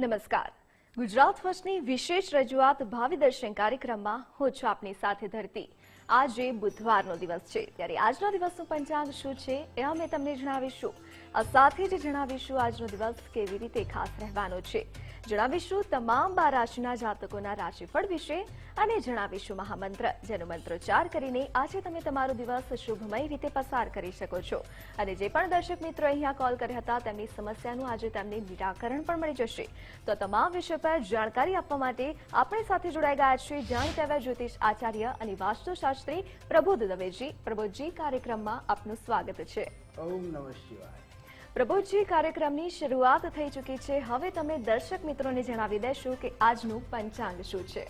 નમસ્કાર. ગુજરાત ફર્સ્ટની વિશેષ રજૂઆત ભાવિ દર્શન કાર્યક્રમમાં હું છું આપની સાથે ધરતી. આજે બુધવારનો દિવસ છે. ત્યારે આજના દિવસનું પંચાંગ શું છે એ અમે તમને જણાવીશું. સાથે જ જણાવીશું આજનો દિવસ કેવી રીતે ખાસ રહેવાનો છે. જણાવીશું તમામ બાર રાશિના જાતકોના રાશિફળ વિશે અને જણાવીશું મહામંત્ર, જેનો મંત્રોચ્ચાર કરીને આજે તમે તમારો દિવસ શુભમય રીતે પસાર કરી શકો છો. અને જે પણ દર્શક મિત્રો અહીંયા કોલ કર્યા હતા, તેમની સમસ્યાનું આજે તેમને નિરાકરણ પણ મળી જશે. તો તમામ વિષય પર જાણકારી આપવા માટે આપણી સાથે જોડાઈ ગયા છે જાણીતા જ્યોતિષ આચાર્ય અને વાસ્તુશાસ્ત્રી પ્રબોધ દવેજી. પ્રબોધજી, કાર્યક્રમમાં આપનું સ્વાગત છે. ઓમ નમઃ શિવાય. પ્રબોધજી કાર્યક્રમની શરૂઆત થઈ ચૂકી છે. હવે તમે દર્શક મિત્રોને જણાવી દેશો કે આજનું પંચાંગ શું છે.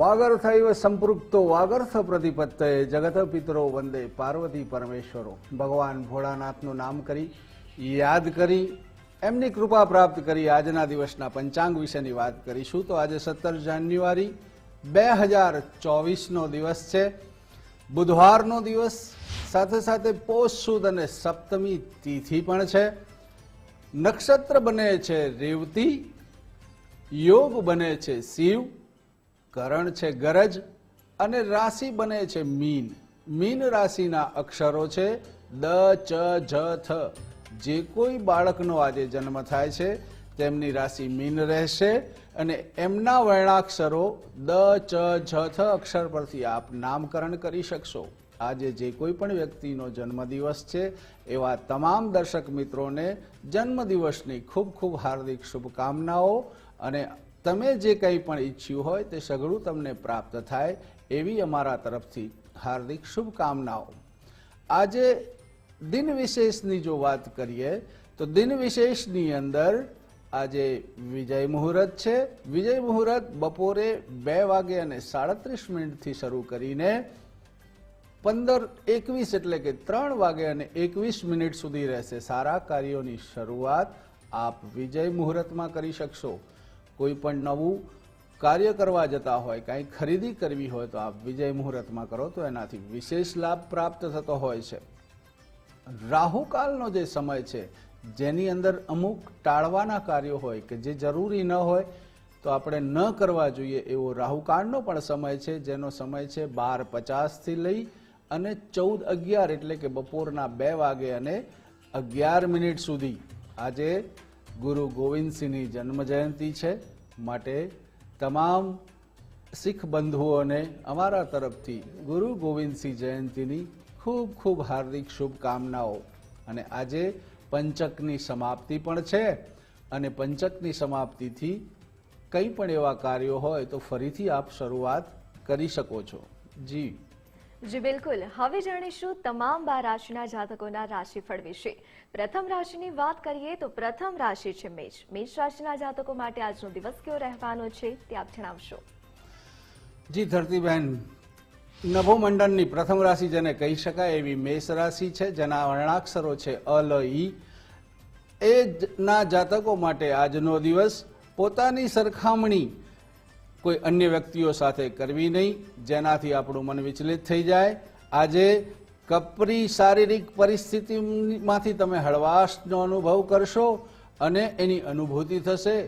વાગર્થૈવ સંપૃક્તો વાગર્થ પ્રતિપત્તયે જગત પિતરો વંદે પાર્વતી પરમેશ્વરો. ભગવાન ભોળાનાથનું નામ કરી, યાદ કરી, એમની કૃપા પ્રાપ્ત કરી આજના દિવસના પંચાંગ વિશેની વાત કરીશું. તો આજે સત્તર જાન્યુઆરી બે હજાર ચોવીસનો દિવસ છે. બુધવારનો દિવસ સાથે સાથે પોષ સુદ અને સપ્તમી તિથિ પણ છે. નક્ષત્ર બને છે રેવતી, યોગ બને છે શિવ, કરણ છે ગરજ અને રાશિ બને છે મીન. મીન રાશિના અક્ષરો છે દ, ચ જ થ. જે કોઈ બાળકનો આજે જન્મ થાય છે, તેમની રાશિ મીન રહેશે અને એમના વર્ણાક્ષરો દ, ચ જ થ અક્ષર પરથી આપ નામકરણ કરી શકશો. આજે જે કોઈ પણ વ્યક્તિનો જન્મદિવસ છે, એવા તમામ દર્શક મિત્રોને જન્મદિવસની ખૂબ ખૂબ હાર્દિક શુભકામનાઓ અને તમે જે કંઈ પણ ઈચ્છ્યું હોય તે સઘળું તમને પ્રાપ્ત થાય એવી અમારા તરફથી હાર્દિક શુભકામનાઓ. આજે દિન વિશેષની જો વાત કરીએ, તો દિન વિશેષની અંદર આજે વિજય મુહૂર્ત છે. વિજય મુહૂર્ત બપોરે બે વાગે અને સાડત્રીસ મિનિટથી શરૂ કરીને પંદર એકવીસ એટલે કે ત્રણ વાગે અને એકવીસ મિનિટ સુધી રહેશે. સારા કાર્યોની શરૂઆત આપ વિજય મુહૂર્તમાં કરી શકશો. કોઈ પણ નવું કાર્ય કરવા જતા હોય, કાંઈ ખરીદી કરવી હોય તો આપ વિજય મુહૂર્તમાં કરો તો એનાથી વિશેષ લાભ પ્રાપ્ત થતો હોય છે. રાહુકાલનો જે સમય છે, જેની અંદર અમુક ટાળવાના કાર્યો હોય કે જે જરૂરી ન હોય, તો આપણે ન કરવા જોઈએ એવો રાહુકાળનો પણ સમય છે, જેનો સમય છે બાર પચાસથી લઈ અને ચૌદ અગિયાર એટલે કે બપોરના બે વાગે અને અગિયાર મિનિટ સુધી આજે ગુરુ ગોવિંદસિંહની જન્મ જયંતિ છે. માટે તમામ શીખ બંધુઓને અમારા તરફથી ગુરુ ગોવિંદસિંહ જયંતિની ખૂબ ખૂબ હાર્દિક શુભકામનાઓ. અને આજે પંચકની સમાપ્તિ પણ છે. અને પંચકની સમાપ્તિથી કંઈ પણ એવા કાર્યો હોય તો ફરીથી આપ શરૂઆત કરી શકો છો. જી. જી, બિલકુલ. હવે જાણીશું તમામ બાર રાશિના જાતકોના રાશિફળ વિશે. પ્રથમ રાશિની વાત કરીએ તો પ્રથમ રાશિ છે મેષ. મેષ રાશિના જાતકો માટે આજનો દિવસ કેવો રહેવાનો છે તે આપ જણાવશો. જી, ધરતીબેન, નભોમંડળની પ્રથમ રાશિ જેને કહી શકાય એવી મેષ રાશિ છે, જેના વર્ણાક્ષરો છે અલ ઈ. એ ના જાતકો માટે આજનો દિવસ પોતાની સરખામણી કોઈ અન્ય વ્યક્તિઓ સાથે કરવી નહીં, જેનાથી આપણું મન વિચલિત થઈ જાય. આજે કપરી શારીરિક પરિસ્થિતિમાંથી તમે હળવાશનો અનુભવ કરશો અને એની અનુભૂતિ થશે.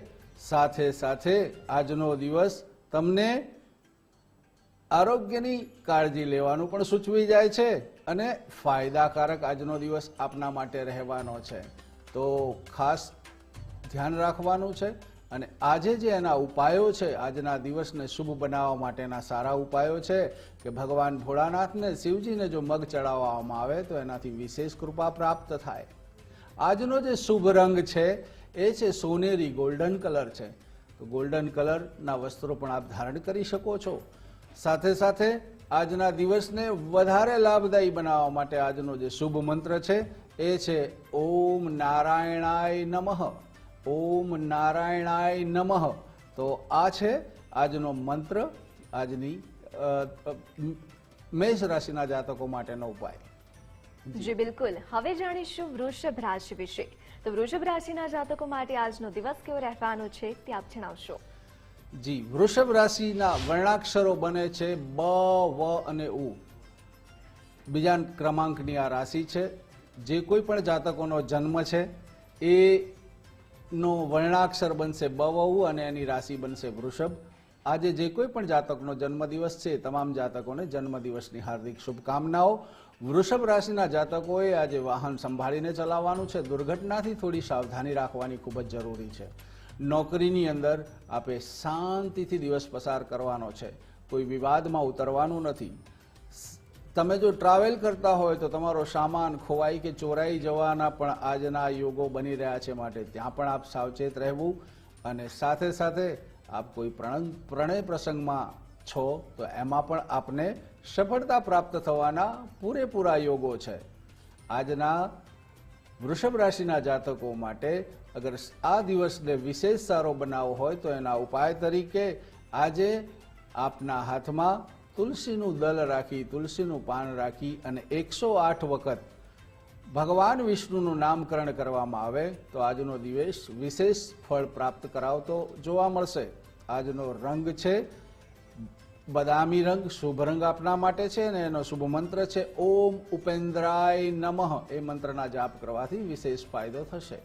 સાથે સાથે આજનો દિવસ તમને આરોગ્યની કાળજી લેવાનું પણ સૂચવી જાય છે અને ફાયદાકારક આજનો દિવસ આપના માટે રહેવાનો છે. તો ખાસ ધ્યાન રાખવાનું છે. અને આજે જે એના ઉપાયો છે, આજના દિવસને શુભ બનાવવા માટેના સારા ઉપાયો છે કે ભગવાન ભોળાનાથને શિવજીને જો મગ ચડાવવામાં આવે તો એનાથી વિશેષ કૃપા પ્રાપ્ત થાય. આજનો જે શુભ રંગ છે, એ છે સોનેરી ગોલ્ડન કલર છે. તો ગોલ્ડન કલરના વસ્ત્રો પણ આપ ધારણ કરી શકો છો. સાથે સાથે આજના દિવસને વધારે લાભદાયી બનાવવા માટે આજનો જે શુભ મંત્ર છે, એ છે ઓમ નારાયણાય નમઃ. ઓમ નારાયણાય નમઃ. તો આ છે આજનો મંત્ર આજની મેષ રાશિના જાતકો માટેનો ઉપાય. જી બિલકુલ. હવે જાણીશું વૃષભ રાશિ વિશે. તો વૃષભ રાશિના જાતકો માટે આજનો દિવસ કેવો રહેવાનો છે તે આપ જણાવશો. જી વૃષભ રાશિના વર્ણાક્ષરો બને છે બ વ અને ઉ. બીજા ક્રમાંકની આ રાશિ છે. જે કોઈ પણ જાતકોનો જન્મ છે એ નો વર્ણાક્ષર બનશે બવુ અને એની રાશિ બનશે વૃષભ. આજે જે કોઈ પણ જાતકનો જન્મદિવસ છે, તમામ જાતકોને જન્મદિવસની હાર્દિક શુભકામનાઓ. વૃષભ રાશિના જાતકોએ આજે વાહન સંભાળીને ચલાવવાનું છે. દુર્ઘટનાથી થોડી સાવધાની રાખવાની ખૂબ જ જરૂરી છે. નોકરીની અંદર આપે શાંતિથી દિવસ પસાર કરવાનો છે. કોઈ વિવાદમાં ઉતરવાનું નથી. તમે જો ટ્રાવેલ કરતા હોય તો તમારો સામાન, ખોવાઈ કે ચોરાઈ જવાના પણ આજના યોગો બની રહ્યા છે માટે ત્યાં પણ આપ સાવચેત રહેવું અને સાથે સાથે આપ કોઈ પ્રણય પ્રણય પ્રસંગમાં છો તો એમાં પણ આપને સફળતા પ્રાપ્ત થવાના પૂરેપૂરા યોગો છે. આજના વૃષભ રાશિના જાતકો માટે અગર આ દિવસને વિશેષ સારો બનાવવો હોય તો એના ઉપાય તરીકે આજે આપના હાથમાં તુલસીનું દલ રાખી, તુલસીનું પાન રાખી અને એકસો આઠ વખત ભગવાન વિષ્ણુનું નામકરણ કરવામાં આવે તો આજનો દિવસ વિશેષ ફળ પ્રાપ્ત કરાવતો જોવા મળશે. આજનો રંગ છે બદામી રંગ, શુભ રંગ આપના માટે છે અને એનો શુભ મંત્ર છે ઓમ ઉપેન્દ્રાય નમઃ. એ મંત્રના જાપ કરવાથી વિશેષ ફાયદો થશે.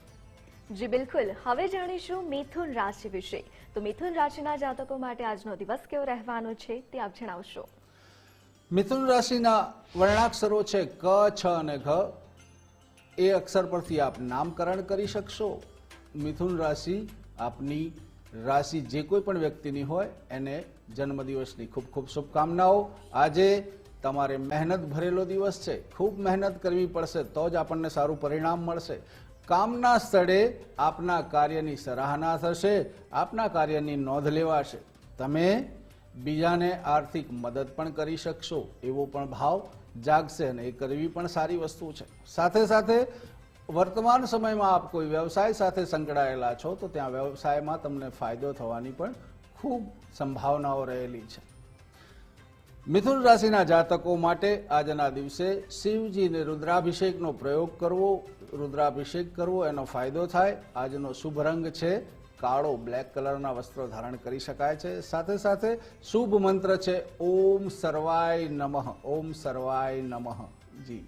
જી, બિલકુલ. હવે જાણીશું મિથુન રાશિ વિશે. તો મિથુન રાશિના જાતકો માટે આજનો દિવસ કેવો રહેવાનો છે તે આપ જણાવશો. મિથુન રાશિના વર્ણાક્ષરો છે ક, છ અને ઘ. એ અક્ષર પરથી આપ નામકરણ કરી શકશો. મિથુન રાશિ આપની રાશિ જે કોઈ પણ વ્યક્તિની હોય એને જન્મદિવસની ખૂબ ખૂબ શુભકામનાઓ. આજે તમારે મહેનત ભરેલો દિવસ છે. ખૂબ મહેનત કરવી પડશે તો જ આપણને સારું પરિણામ મળશે. કામના સ્થળે આપના કાર્યની સરાહના થશે, આપના કાર્યની નોંધ લેવાશે. તમે બીજાને આર્થિક મદદ પણ કરી શકશો, એવો પણ ભાવ જાગશે અને એ કરવી પણ સારી વસ્તુ છે. સાથે સાથે વર્તમાન સમયમાં આપ કોઈ વ્યવસાય સાથે સંકળાયેલા છો, તો ત્યાં વ્યવસાયમાં તમને ફાયદો થવાની પણ ખૂબ સંભાવનાઓ રહેલી છે. મિથુન રાશિના જાતકો માટે આજના દિવસે શિવજીને રુદ્રાભિષેકનો પ્રયોગ કરવો રુદ્રાભિષેક કરવો એનો ફાયદો થાય. આજનો શુભ રંગ છે કાળો બ્લેક કલરના વસ્ત્રો ધારણ કરી શકાય છે. સાથે સાથે શુભ મંત્ર છે ઓમ સર્વાય નમઃ ઓમ સર્વાય નમઃ. જી.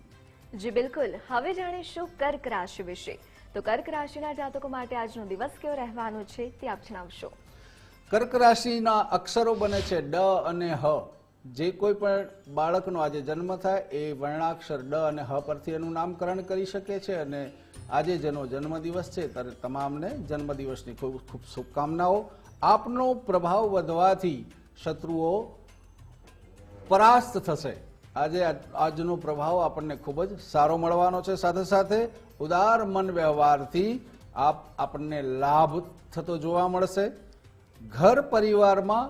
જી બિલકુલ. હવે જાણીશું કર્ક રાશિ વિશે. તો કર્ક રાશિના જાતકો માટે આજનો દિવસ કેવો રહેવાનો છે તે આપ જણાવશો. કર્ક રાશિના અક્ષરો બને છે ડ અને હ. જે કોઈ પણ બાળકનો આજે જન્મ થાય એ વર્ણાક્ષર ડ અને હ પરથી એનું નામકરણ કરી શકે છે અને આજે જેનો જન્મદિવસ છે ત્યારે તમામને જન્મદિવસની ખૂબ ખૂબ શુભકામનાઓ. આપનો પ્રભાવ વધવાથી શત્રુઓ પરાસ્ત થશે. આજે આજનો પ્રભાવ આપણને ખૂબ જ સારો મળવાનો છે. સાથે સાથે ઉદાર મન વ્યવહારથી આપ આપણને લાભ થતો જોવા મળશે. ઘર પરિવારમાં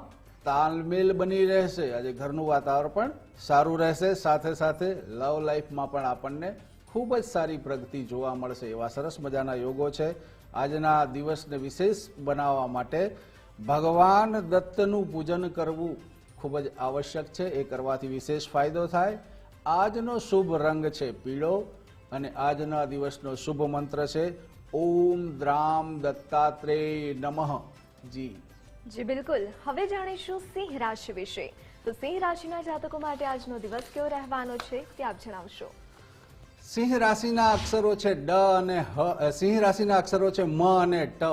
તાલમેલ બની રહેશે. આજે ઘરનું વાતાવરણ પણ સારું રહેશે. સાથે સાથે લવ લાઈફમાં પણ આપણને ખૂબ જ સારી પ્રગતિ જોવા મળશે એવા સરસ મજાના યોગો છે. આજના દિવસને વિશેષ બનાવવા માટે ભગવાન દત્તનું પૂજન કરવું ખૂબ જ આવશ્યક છે. એ કરવાથી વિશેષ ફાયદો થાય. આજનો શુભ રંગ છે પીળો અને આજના દિવસનો શુભ મંત્ર છે, ઓમ દ્રામ દત્તાત્રેય નમઃ. જી. જી, બિલકુલ. હવે જાણીશું સિંહ રાશિ વિશે. તો સિંહ રાશિના જાતકો માટે આજનો દિવસ કેવો રહેવાનો છે તે આપ જણાવશો. સિંહ રાશિના અક્ષરો છે ડ અને હ સિંહ રાશિના અક્ષરો છે મ અને ટ.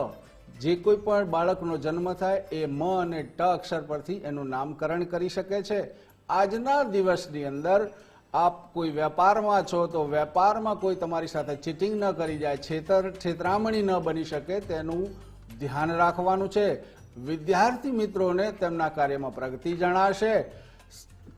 જે કોઈ પણ બાળકનો જન્મ થાય, એ મ અને ટ અક્ષર પરથી એનું નામકરણ કરી શકે છે. આજના દિવસની અંદર આપ કોઈ વેપારમાં છો, તો વેપારમાં કોઈ તમારી સાથે ચીટિંગ ન કરી જાય, છેતર, છેતરામણી ન બની શકે, તેનું ધ્યાન રાખવાનું છે. વિદ્યાર્થી મિત્રોને તેમના કાર્યમાં પ્રગતિ જણાશે.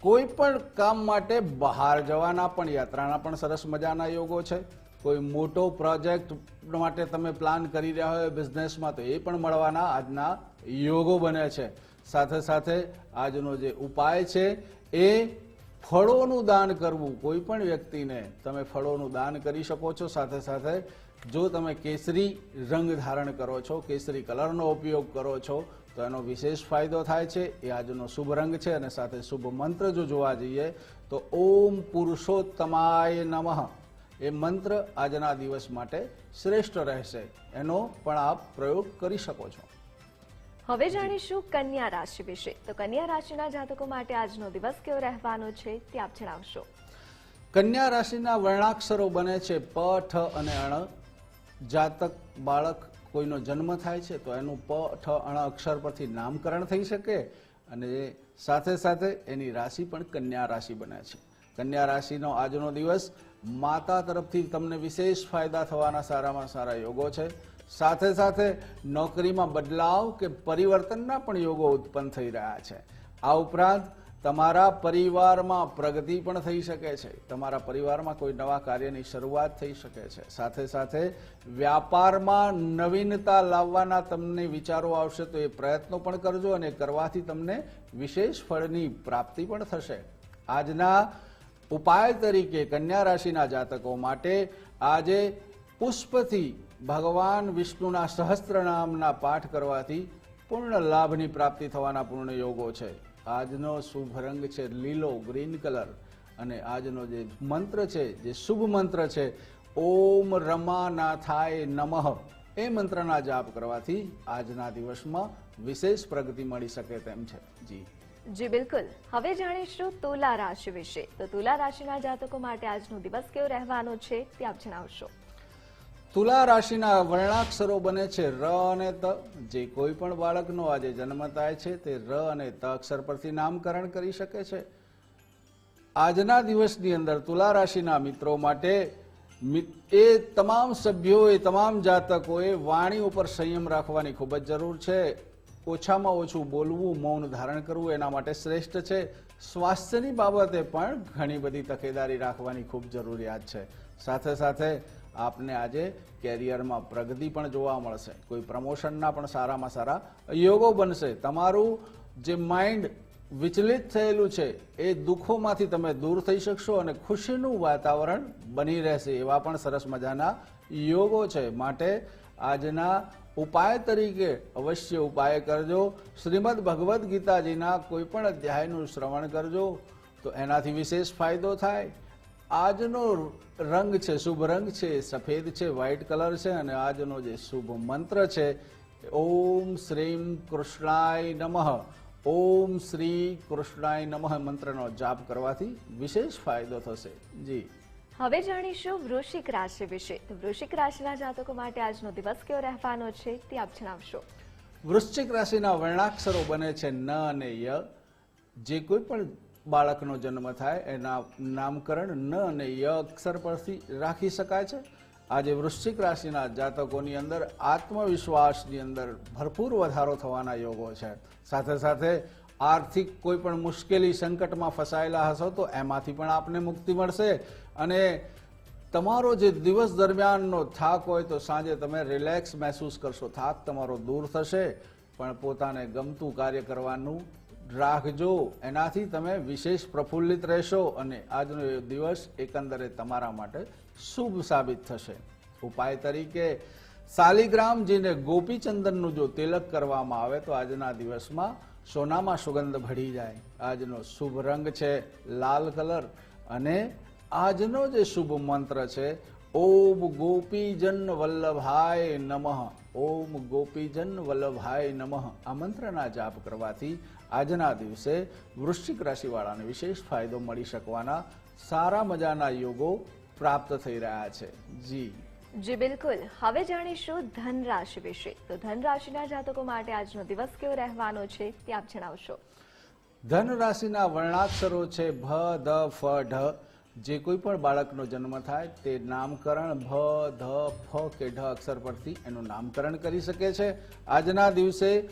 કોઈ પણ કામ માટે બહાર જવાના પણ, યાત્રાના પણ સરસ મજાના યોગો છે. કોઈ મોટો પ્રોજેક્ટ માટે તમે પ્લાન કરી રહ્યા હોય બિઝનેસમાં, તો એ પણ મળવાના આજના યોગો બને છે. સાથે સાથે આજનો જે ઉપાય છે એ ફળોનું દાન કરવું. કોઈ પણ વ્યક્તિને તમે ફળોનું દાન કરી શકો છો. સાથે સાથે જો તમે કેસરી રંગ ધારણ કરો છો કેસરી કલરનો ઉપયોગ કરો છો તો એનો વિશેષ ફાયદો થાય છે. એ આજનો શુભ રંગ છે અને સાથે શુભ મંત્ર જો જોવા જઈએ તો ઓમ પુરુષોત્તમાય નમઃ. એ મંત્ર આજના દિવસ માટે શ્રેષ્ઠ રહેશે. એનો પણ આપ પ્રયોગ કરી શકો છો. હવે જાણીશું કન્યા રાશિ વિશે. તો કન્યા રાશિના જાતકો માટે આજનો દિવસ કેવો રહેવાનો છે તે આપ જણાવશો. કન્યા રાશિના વર્ણાક્ષરો બને છે પ ઠ અને અણ. જાતક બાળક કોઈનો જન્મ થાય છે તો એનું પ, ઠ, અણ અક્ષર પરથી નામકરણ થઈ શકે અને સાથે સાથે એની રાશિ પણ કન્યા રાશિ બને છે. કન્યા રાશિનો આજનો દિવસ માતા તરફથી તમને વિશેષ ફાયદા થવાના સારામાં સારા યોગો છે. સાથે સાથે નોકરીમાં બદલાવ કે પરિવર્તનના પણ યોગો ઉત્પન્ન થઈ રહ્યા છે. આ ઉપરાંત તમારા પરિવારમાં પ્રગતિ પણ થઈ શકે છે. તમારા પરિવારમાં કોઈ નવા કાર્યની શરૂઆત થઈ શકે છે. સાથે સાથે વ્યાપારમાં નવીનતા લાવવાના તમને વિચારો આવશે તો એ પ્રયત્નો પણ કરજો અને કરવાથી તમને વિશેષ ફળની પ્રાપ્તિ પણ થશે. આજના ઉપાય તરીકે કન્યા રાશિના જાતકો માટે આજે પુષ્પથી ભગવાન વિષ્ણુના સહસ્ત્ર નામના પાઠ કરવાથી પૂર્ણ લાભની પ્રાપ્તિ થવાના પૂર્ણ યોગો છે. આજનો શુભ રંગ છે લીલો, ગ્રીન કલર. અને આજનો જે મંત્ર છે, જે શુભ મંત્ર છે, ઓમ રમાનાથાય નમઃ. એ મંત્રના જાપ કરવાથી આજના દિવસમાં વિશેષ પ્રગતિ મળી શકે તેમ છે. જી. જી, બિલકુલ. હવે જાણીશું તુલા રાશિ વિશે. તો તુલા રાશિના જાતકો માટે આજનો દિવસ કેવો રહેવાનો છે તે આપ જણાવશો. તુલા રાશિના વર્ણાક્ષરો બને છે ર અને ત. જે કોઈ પણ બાળકનો આજે જન્મ થાય છે તે ર અને ત અક્ષર પરથી નામકરણ કરી શકે છે. આજના દિવસની અંદર તુલા રાશિના મિત્રો માટે એ તમામ સભ્યોએ, તમામ જાતકોએ વાણી ઉપર સંયમ રાખવાની ખૂબ જ જરૂર છે. ઓછામાં ઓછું બોલવું, મૌન ધારણ કરવું એના માટે શ્રેષ્ઠ છે. સ્વાસ્થ્યની બાબતે પણ ઘણી બધી તકેદારી રાખવાની ખૂબ જરૂરિયાત છે. સાથે સાથે આપને આજે કેરિયરમાં પ્રગતિ પણ જોવા મળશે. કોઈ પ્રમોશનના પણ સારામાં સારા યોગો બનશે. તમારું જે માઇન્ડ વિચલિત થયેલું છે, એ દુઃખોમાંથી તમે દૂર થઈ શકશો અને ખુશીનું વાતાવરણ બની રહેશે. એવા પણ સરસ મજાના યોગો છે. માટે આજના ઉપાય તરીકે અવશ્ય ઉપાય કરજો. શ્રીમદ ભગવદ્ ગીતાજીના કોઈ પણ અધ્યાયનું શ્રવણ કરજો. તો એનાથી વિશેષ ફાયદો થાય. આજનો રંગ છે શુભ રંગ છે સફેદ છે વ્હાઇટ કલર છે અને આજનો જે શુભ મંત્ર છે ઓમ શ્રીમ કૃષ્ણાય નમઃ. ઓમ શ્રી કૃષ્ણાય નમઃ મંત્રનો જાપ કરવાથી વિશેષ ફાયદો થશે. જી. હવે જાણીશું વૃશ્ચિક રાશિ વિશે. તો વૃશ્ચિક રાશિના જાતકો માટે આજનો દિવસ કેવો રહેવાનો છે તે આપ જણાવશો. વૃશ્ચિક રાશિના વર્ણાક્ષરો બને છે ન અને ય. જે કોઈ પણ બાળકનો જન્મ થાય, એના નામકરણ ન અને ય અક્ષર પરથી રાખી શકાય છે. આજે વૃશ્ચિક રાશિના જાતકોની અંદર આત્મવિશ્વાસની અંદર ભરપૂર વધારો થવાના યોગો છે. સાથે સાથે આર્થિક કોઈ પણ મુશ્કેલી સંકટમાં ફસાયેલા હશો તો એમાંથી પણ આપને મુક્તિ મળશે. અને તમારો જે દિવસ દરમિયાનનો થાક હોય તો સાંજે તમે રિલેક્સ મહેસૂસ કરશો. થાક તમારો દૂર થશે, પણ પોતાને ગમતું કાર્ય કરવાનું રાખજો. એનાથી તમે વિશેષ પ્રફુલ્લિત રહેશો અને આજનો દિવસ એકંદરે તમારા માટે શુભ સાબિત થશે. ઉપાય તરીકે શાલિગ્રામજીને ગોપીચંદનનું જો તિલક કરવામાં આવે તો આજના દિવસમાં સોનામાં સુગંધ ભળી જાય. આજનો શુભ રંગ છે લાલ કલર અને આજનો જે શુભ મંત્ર છે, ઓમ ગોપીજન વલ્લભાય નમઃ. ઓમ ગોપીજન વલ્લભાય નમઃ. આ મંત્રના જાપ કરવાથી આજના દિવસે વૃશ્ચિક રાશિવાળાને વિશેષ ફાયદો મળી શકવાના સારા મજાના યોગો પ્રાપ્ત થઈ રહ્યા છે. જી. જી બિલકુલ. હવે જાણીશું ધન રાશિ વિશે. તો ધન રાશિના જાતકો માટે આજનો દિવસ કેવો રહેવાનો છે તે આપ જણાવશો. ધન રાશિના વર્ણાક્ષરો છે ભ ધ ફ ઢ. જે કોઈ પણ બાળકનો જન્મ થાય તે નામકરણ ભ ધ ફ કે ઢ અક્ષર પરથી એનું નામકરણ કરી શકે છે. આજના દિવસે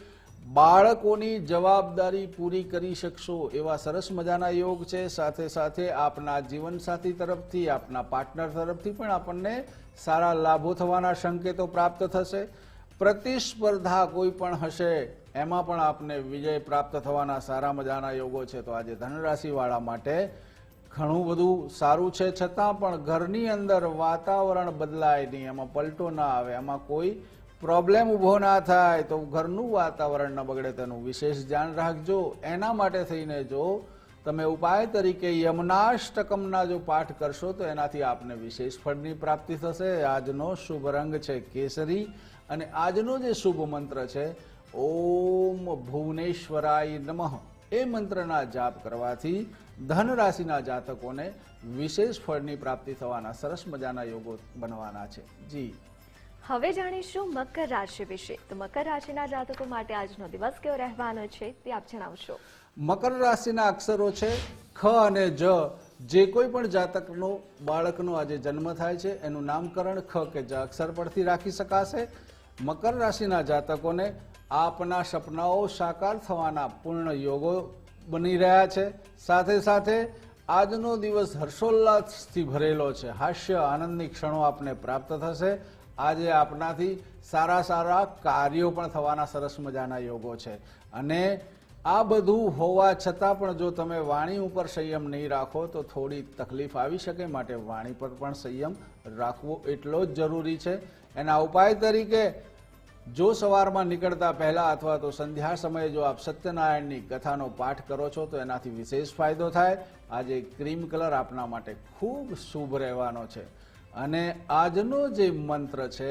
બાળકોની જવાબદારી પૂરી કરી શકશો એવા સરસ મજાના યોગ છે. સાથે સાથે આપના જીવનસાથી તરફથી, આપના પાર્ટનર તરફથી પણ આપણને સારા લાભો થવાના સંકેતો પ્રાપ્ત થશે. પ્રતિસ્પર્ધા કોઈ પણ હશે, એમાં પણ આપને વિજય પ્રાપ્ત થવાના સારા મજાના યોગો છે. તો આજે ધનરાશિવાળા માટે ઘણું બધું સારું છે. છતાં પણ ઘરની અંદર વાતાવરણ બદલાય નહીં, એમાં પલટો ના આવે. એમાં કોઈ પ્રોબ્લેમ ઊભો ના થાય તો ઘરનું વાતાવરણ ન બગડે તેનું. વિશેષ ધ્યાન રાખજો. એના માટે થઈને જો તમે ઉપાય તરીકે યમનાષ્ટકમના જો પાઠ કરશો તો એનાથી આપને વિશેષ ફળની પ્રાપ્તિ થશે. આજનો શુભ રંગ છે કેસરી અને આજનો જે શુભ મંત્ર છે, ઓમ ભુવનેશ્વરાય નમઃ. એ મંત્રના જાપ કરવાથી ધન રાશિના જાતકોને વિશેષ ફળની પ્રાપ્તિ થવાના સરસ મજાના યોગો બનવાના છે. જી. હવે જાણીશું મકર રાશિ વિશે. તો મકર રાશિના જાતકો માટે આજનો દિવસ કેવો રહેવાનો છે તે આપ જણાવશો. મકર રાશિના અક્ષરો છે ખ અને જ. જે કોઈ પણ જાતકનો, બાળકનો આજે જન્મ થાય છે, એનું નામકરણ ખ કે જ અક્ષર પરથી રાખી શકાશે. મકર રાશિના જાતકોને આપના સપનાઓ સાકાર થવાના પૂર્ણ યોગો બની રહ્યા છે. સાથે સાથે આજનો દિવસ હર્ષોલ્લાસથી ભરેલો છે. હાસ્ય, આનંદની ક્ષણો આપને પ્રાપ્ત થશે. આજે આપનાથી સારા સારા કાર્યો પણ થવાના સરસ મજાના યોગો છે. અને આ બધું હોવા છતાં પણ જો તમે વાણી ઉપર સંયમ નહીં રાખો, તો થોડી તકલીફ આવી શકે. માટે વાણી પર પણ સંયમ રાખવો એટલો જ જરૂરી છે. એના ઉપાય તરીકે, જો સવારમાં નીકળતા પહેલાં અથવા તો સંધ્યા સમયે જો આપ સત્યનારાયણની કથાનો પાઠ કરો છો, તો એનાથી વિશેષ ફાયદો થાય. આજે ક્રીમ કલર આપના માટે ખૂબ શુભ રહેવાનો છે. અને આજનો જે મંત્ર છે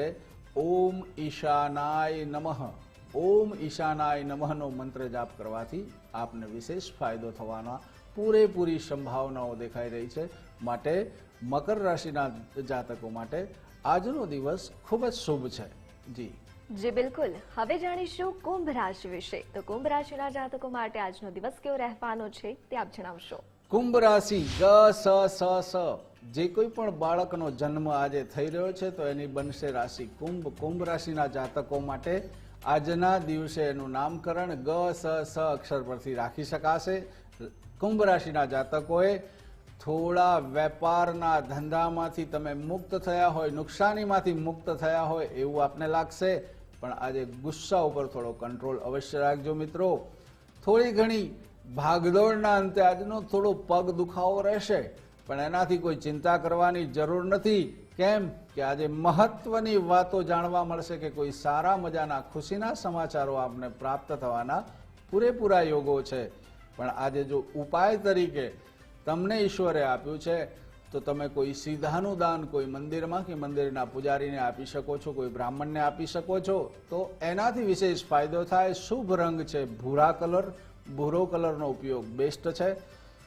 ઓમ ઈશાનાય નમઃ. ઓમ ઈશાનાય નમઃનો મંત્ર જાપ કરવાથી આપને વિશેષ ફાયદો થવાના પૂરેપૂરી સંભાવનાઓ દેખાઈ રહી છે. માટે મકર રાશિના જાતકો માટે આજનો દિવસ ખૂબ જ શુભ છે. જી. જી બિલકુલ. હવે જાણીશું કુંભ રાશિ વિશે. તો કુંભ રાશિના જાતકો માટે આજનો દિવસ કેવો રહેવાનો છે તે આપ જણાવશો. કુંભ રાશિ ગ સ સ સ. જે કોઈ પણ બાળકનો જન્મ આજે થઈ રહ્યો છે, તો એની બનશે રાશિ કુંભ. કુંભ રાશિના જાતકો માટે આજના દિવસે એનું નામકરણ ગ, સ સ અક્ષર પરથી રાખી શકાશે. કુંભ રાશિના જાતકોએ થોડા વેપારના ધંધામાંથી તમે મુક્ત થયા હોય, નુકસાનીમાંથી મુક્ત થયા હોય એવું આપને લાગશે. પણ આજે ગુસ્સા ઉપર થોડો કંટ્રોલ અવશ્ય રાખજો મિત્રો. થોડી ઘણી ભાગદોડના અંતે આજનો થોડો પગ દુખાવો રહેશે. પણ એનાથી કોઈ ચિંતા કરવાની જરૂર નથી. કેમ કે આજે મહત્વની વાતો જાણવા મળશે કે કોઈ સારા મજાના, ખુશીના સમાચારો આપને પ્રાપ્ત થવાના પૂરેપૂરા યોગો છે. પણ આજે જો ઉપાય તરીકે તમને ઈશ્વરે આપ્યું છે, તો તમે કોઈ સીધાનું દાન કોઈ મંદિરમાં કે મંદિરના પૂજારીને આપી શકો છો, કોઈ બ્રાહ્મણને આપી શકો છો, તો એનાથી વિશેષ ફાયદો થાય. શુભ રંગ છે, ભૂરા કલર, ભૂરો કલરનો ઉપયોગ બેસ્ટ છે.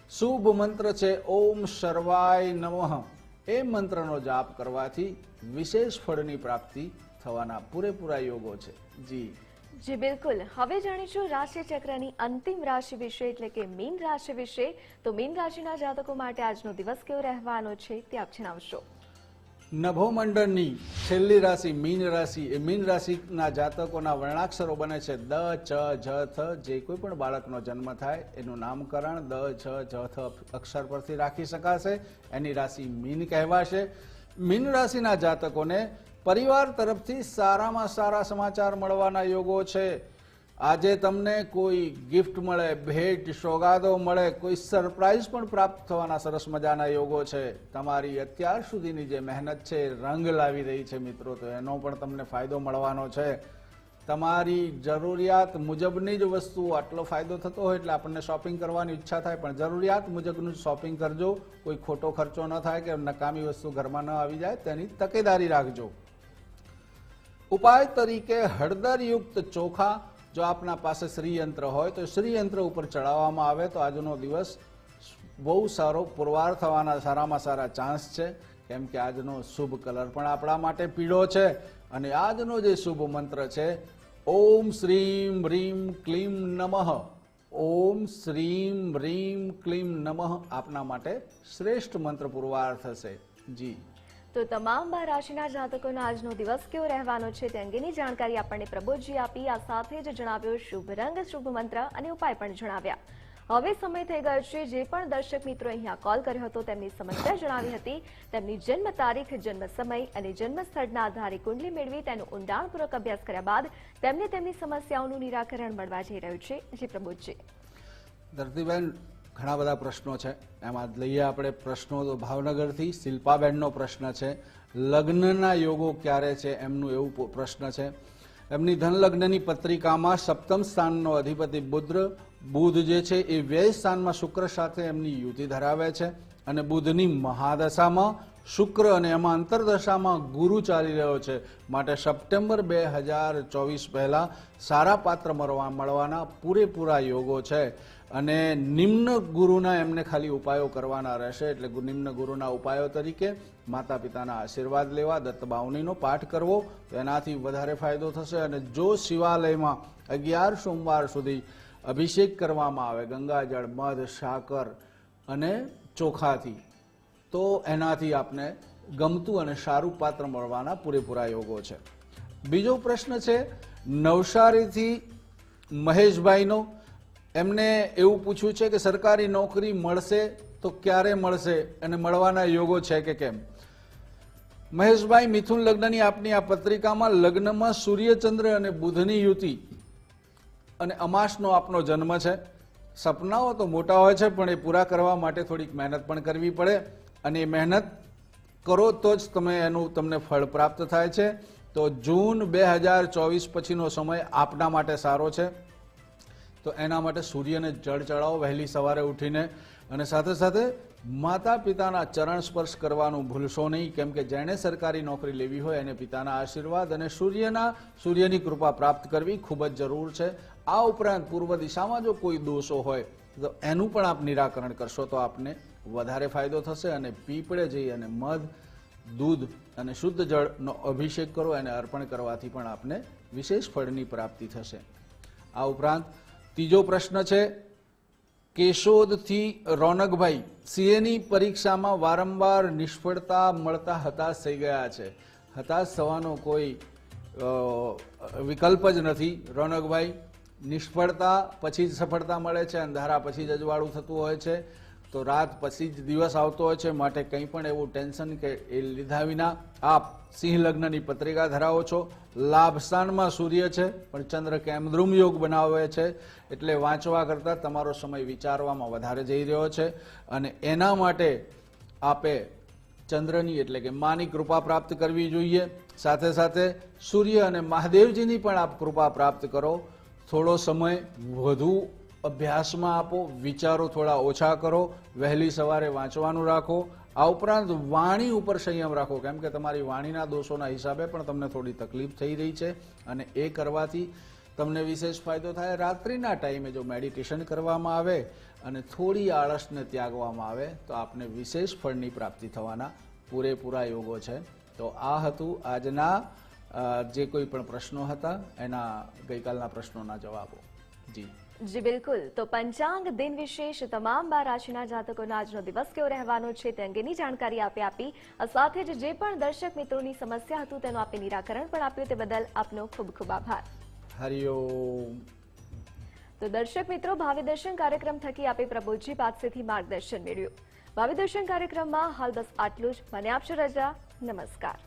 શુભ મંત્ર છે, ઓમ સર્વાય નમઃ. એ મંત્રનો જાપ કરવાથી વિશેષ ફળની પ્રાપ્તિ થવાના પૂરેપૂરા યોગો છે. જી. જી, બિલકુલ. હવે જાણીશું રાશિ ચક્રની અંતિમ રાશિ વિશે, એટલે કે મીન રાશિ વિશે. તો મીન રાશિના જાતકો માટે આજનો દિવસ કેવો રહેવાનો છે, તે આપ જણાવશો. નભોમંડળની છેલ્લી રાશિ મીન રાશિ એ મીન રાશિના જાતકોના વર્ણાક્ષરો બને છે. દ ચ જ, થ, જે કોઈ પણ બાળકનો જન્મ થાય એનું નામકરણ દ, છ, જ, થ અક્ષર પરથી રાખી શકાશે. એની રાશિ મીન કહેવાશે. મીન રાશિના જાતકોને પરિવાર તરફથી સારામાં સારા સમાચાર મળવાના યોગો છે. આજે તમને કોઈ ગિફ્ટ મળે, ભેટ, સોગાદો મળે, કોઈ સરપ્રાઈઝ પણ પ્રાપ્ત થવાના સરસ મજાના યોગો છે. તમારી અત્યાર સુધીની જે મહેનત છે, રંગ લાવી રહી છે મિત્રો, તો એનો પણ તમને ફાયદો મળવાનો છે. તમારી જરૂરિયાત મુજબની જ વસ્તુ આટલો ફાયદો થતો હોય એટલે આપણને શોપિંગ કરવાની ઈચ્છા થાય, પણ જરૂરિયાત મુજબનું શોપિંગ કરજો. કોઈ ખોટો ખર્ચો ન થાય કે નકામી વસ્તુ ઘરમાં ન આવી જાય, તેની તકેદારી રાખજો. ઉપાય તરીકે હળદરયુક્ત ચોખા જો આપના પાસે શ્રીયંત્ર હોય તો શ્રીયંત્ર ઉપર ચડાવવામાં આવે તો આજનો દિવસ બહુ સારો પુરવાર થવાના સારામાં સારા ચાન્સ છે. કેમ કે આજનો શુભ કલર પણ આપણા માટે પીળો છે અને આજનો જે શુભ મંત્ર છે, ઓમ શ્રીમ હ્રીમ ક્લીમ નમઃ, ઓમ શ્રીમ હ્રીમ ક્લીમ નમઃ આપના માટે શ્રેષ્ઠ મંત્ર પુરવાર થશે. જી. તો તમામ બાર રાશિના જાતકોનો આજનો દિવસ કેવો રહેવાનો છે તે અંગેની જાણકારી આપણને પ્રબોધજી આપી. આ સાથે જ જણાવ્યો શુભ રંગ, શુભ મંત્ર અને ઉપાય પણ જણાવ્યા. હવે સમય થઈ ગયો છે. જે પણ દર્શક મિત્રો અહીંયા કોલ કર્યો હતો તેમની સમસ્યા જણાવી હતી. તેમની જન્મ તારીખ, જન્મ સમય અને જન્મ સ્થળના આધારે કુંડલી મેળવી તેનો ઊંડાણપૂર્વક અભ્યાસ કર્યા બાદ તેમને તેમની સમસ્યાઓનું નિરાકરણ મળવા જઈ રહ્યું છે. જે પ્રબોધજી. ધરતીબેન ઘણા બધા પ્રશ્નો છે. એમાં લઈએ આપણે પ્રશ્નો તો ભાવનગરથી શિલ્પાબેનનો પ્રશ્ન છે. લગ્નના યોગો ક્યારે છે એમનું એવું પ્રશ્ન છે. એમની ધનલગ્નની પત્રિકામાં સપ્તમ સ્થાનનો અધિપતિ બુદ્ર, બુધ જે છે એ વ્યય સ્થાનમાં શુક્ર સાથે એમની યુતિ ધરાવે છે અને બુધની મહાદશામાં શુક્ર અને એમાં અંતરદશામાં ગુરુ ચાલી રહ્યો છે. માટે સપ્ટેમ્બર બે હજાર ચોવીસ પહેલાં સારા પાત્ર મળવા, મળવાના પૂરેપૂરા યોગો છે. અને નિમ્ન ગુરુના એમને ખાલી ઉપાયો કરવાના રહેશે, એટલે નિમ્ન ગુરુના ઉપાયો તરીકે માતા પિતાના આશીર્વાદ લેવા, દત્ત બાવનીનો પાઠ કરવો, તો એનાથી વધારે ફાયદો થશે અને જો શિવાલયમાં અગિયાર સોમવાર સુધી અભિષેક કરવામાં આવે, ગંગાજળ, મધ, સાકર અને ચોખાથી, તો એનાથી આપને ગમતું અને સારું પાત્ર મળવાના પૂરેપૂરા યોગો છે. બીજો પ્રશ્ન છે, નવસારીથી મહેશભાઈનો એમને એવું પૂછ્યું છે કે સરકારી નોકરી મળશે તો ક્યારે મળશે? અને મળવાના યોગો છે કે કેમ? મહેશભાઈ, મિથુન લગ્નની આપની આ પત્રિકામાં લગ્નમાં સૂર્યચંદ્ર અને બુધની યુતિ અને અમાસનો આપનો જન્મ છે. સપનાઓ તો મોટા હોય છે, પણ એ પૂરા કરવા માટે થોડીક મહેનત પણ કરવી પડે. અને એ મહેનત કરો તો જ તમે એનું તમને ફળ પ્રાપ્ત થાય છે. તો જૂન બે હજાર ચોવીસ પછીનો સમય આપના માટે સારો છે. તો એના માટે સૂર્યને જળ ચડાવો વહેલી સવારે ઉઠીને. અને સાથે સાથે માતા પિતાના ચરણ સ્પર્શ કરવાનું ભૂલશો નહીં, કેમ કે જેણે સરકારી નોકરી લેવી હોય એને પિતાના આશીર્વાદ અને સૂર્યના, સૂર્યની કૃપા પ્રાપ્ત કરવી ખૂબ જ જરૂર છે. આ ઉપરાંત પૂર્વ દિશામાં જો કોઈ દોષો હોય, તો એનું પણ આપ નિરાકરણ કરશો તો આપને વધારે ફાયદો થશે અને પીપળે જઈ અને મધ, દૂધ અને શુદ્ધ જળનો અભિષેક કરો અને અર્પણ કરવાથી પણ આપને વિશેષ ફળની પ્રાપ્તિ થશે. આ ઉપરાંત ત્રીજો પ્રશ્ન છે, કેશોદથી રોનકભાઈ, સીએની પરીક્ષામાં વારંવાર નિષ્ફળતા મળતા હતાશ થઈ ગયા છે. હતાશ થવાનો કોઈ વિકલ્પ જ નથી. રોનકભાઈ, નિષ્ફળતા, પછી જ સફળતા મળે છે, અંધારા પછી જ અજવાળું થતું હોય છે. તો રાત પછી જ દિવસ આવતો હોય છે. માટે કંઈ પણ એવું ટેન્શન કે એ લીધા વિના આપ સિંહ લગ્નની પત્રિકા ધરાવો છો. લાભ સ્થાનમાં સૂર્ય છે, પણ ચંદ્ર કેમદ્રુમ યોગ બનાવે છે? એટલે વાંચવા કરતાં તમારો સમય વિચારવામાં વધારે જઈ રહ્યો છે. અને એના માટે આપે ચંદ્રની એટલે કે માની કૃપા પ્રાપ્ત કરવી જોઈએ. સાથે સાથે સૂર્ય અને મહાદેવજીની પણ આપ કૃપા પ્રાપ્ત કરો. થોડો સમય વધુ અભ્યાસમાં આપો, વિચારો થોડા ઓછા કરો, વહેલી સવારે વાંચવાનું રાખો. આ ઉપરાંત વાણી ઉપર સંયમ રાખો, કેમ કે તમારી વાણીના દોષોના હિસાબે પણ તમને થોડી તકલીફ થઈ રહી છે અને એ કરવાથી તમને વિશેષ ફાયદો થાય. રાત્રિના ટાઈમે જો મેડિટેશન કરવામાં આવે અને થોડી આળસને ત્યાગવામાં આવે, તો આપને વિશેષ ફળની પ્રાપ્તિ થવાના પૂરેપૂરા યોગો છે. તો આ હતું આજના જે કોઈ પણ પ્રશ્નો હતા, એના ગઈકાલના પ્રશ્નોના જવાબો. જી. જી બિલકુલ. તો પંચાંગ દિન વિશેષ તમામ બાર રાશિના જાતકોનો આજનો દિવસ કેવો રહેવાનો છે તે અંગેની જાણકારી આપે આપી સાથે જ જે પણ દર્શક મિત્રોની સમસ્યા હતું તેનું આપે નિરાકરણ પણ આપ્યું તે બદલ આપનો ખૂબ ખૂબ આભાર. હરિઓમ તો દર્શક મિત્રો ભાવિ દર્શન કાર્યક્રમ થકી આપે પ્રભુજી પાસેથી માર્ગદર્શન મેળવ્યું. ભાવિ દર્શન કાર્યક્રમમાં હાલ બસ આટલું જ. મને આપશો રજા. નમસ્કાર.